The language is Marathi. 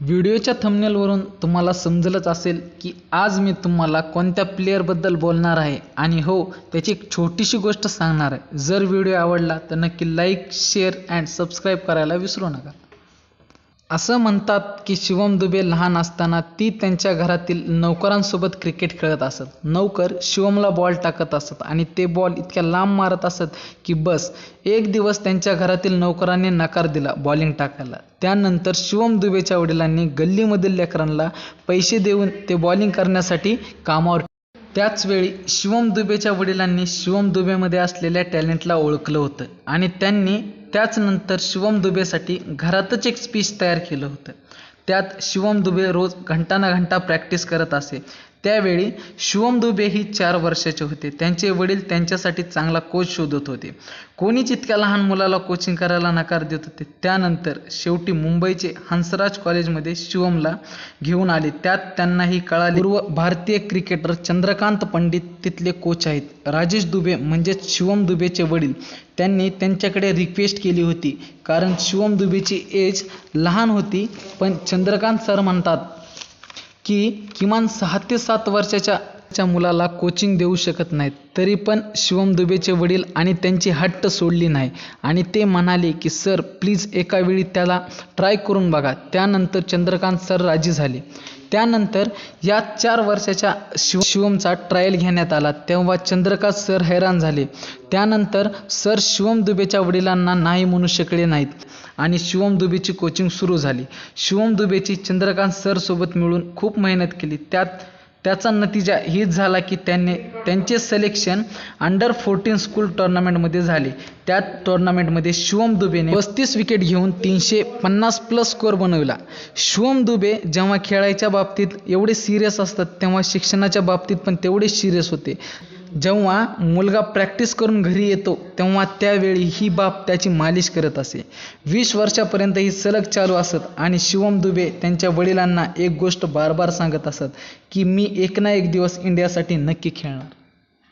व्हिडिओच्या थंबनेलवरून तुम्हाला समजलंच असेल की आज मी तुम्हाला कोणत्या प्लेअरबद्दल बोलणार आहे. आणि हो त्याची एक छोटीशी गोष्ट सांगणार आहे. जर व्हिडिओ आवडला तर नक्की लाईक शेअर अँड सबस्क्राईब करायला विसरू नका. असं म्हणतात की शिवम दुबे लहान असताना ती त्यांच्या घरातील नौकरांसोबत क्रिकेट खेळत असत. नौकर शिवमला बॉल टाकत असत आणि ते बॉल इतक्या लांब मारत असत की बस एक दिवस त्यांच्या घरातील नौकरांनी नकार दिला बॉलिंग टाकायला. त्यानंतर शिवम दुबेच्या वडिलांनी गल्लीमधील लेकरांना पैसे देऊन ते बॉलिंग करण्यासाठी कामावर त्याचवेळी शिवम दुबेच्या वडिलांनी शिवम दुबेमध्ये असलेल्या टॅलेंटला ओळखलं होतं आणि त्यांनी त्याचनंतर शिवम दुबेसाठी घरातच एक स्पीच तयार केलं होतं. त्यात शिवम दुबे रोज घंटा ना घंटा प्रॅक्टिस करत असे. त्यावेळी शिवम दुबे ही चार वर्षाचे होते. त्यांचे वडील त्यांच्यासाठी चांगला कोच शोधत होते. कोणीच इतक्या लहान मुलाला कोचिंग करायला नकार देत होते त्यानंतर शेवटी मुंबईचे हंसराज कॉलेजमध्ये शिवमला घेऊन आले. त्यात त्यांनाही कळाले पूर्व भारतीय क्रिकेटर चंद्रकांत पंडित तिथले कोच आहेत. राजेश दुबे म्हणजेच शिवम दुबेचे वडील. त्यांनी त्यांच्याकडे रिक्वेस्ट केली होती. कारण शिवम दुबेची एज लहान होती पण चंद्रकांत सर म्हणतात की किमान सहा ते सात वर्षाच्या मुलाला कोचिंग देऊ शकत नाहीत. तरी पण शिवम दुबेचे वडील आणि त्यांची हट्ट सोडली नाही. आणि ते म्हणाले की सर प्लीज एका वेळी त्याला ट्राय करून बघा. त्यानंतर चंद्रकांत सर राजी झाले. त्यानंतर या चार वर्षाच्या शिव शिवमचा ट्रायल घेण्यात आला. तेव्हा चंद्रकांत सर हैराण झाले. त्यानंतर सर शिवम दुबेच्या वडिलांना नाही म्हणू शकले नाहीत. आणि शिवम दुबेची कोचिंग सुरू झाली. शिवम दुबेची चंद्रकांत सरसोबत मिळून खूप मेहनत केली. त्यात त्याचा नतीजा हीच झाला की त्यांनी त्यांचे सिलेक्शन अंडर फोर्टीन स्कूल टुर्नामेंटमध्ये झाले. त्यात टुर्नामेंटमध्ये शिवम दुबेने पस्तीस विकेट घेऊन तीनशे पन्नास प्लस स्कोअर बनवला. शिवम दुबे जेव्हा खेळायच्या बाबतीत एवढे सिरियस असतात तेव्हा शिक्षणाच्या बाबतीत पण तेवढे सिरियस होते. जेव्हा मुलगा प्रॅक्टिस करून घरी येतो तेव्हा त्यावेळी ही बाब त्याची मालिश करत असे. वीस वर्षापर्यंत ही सलग चालू असत आणि शिवम दुबे त्यांच्या वडिलांना एक गोष्ट बार बार सांगत असत की मी एक ना एक दिवस इंडियासाठी नक्की खेळणार.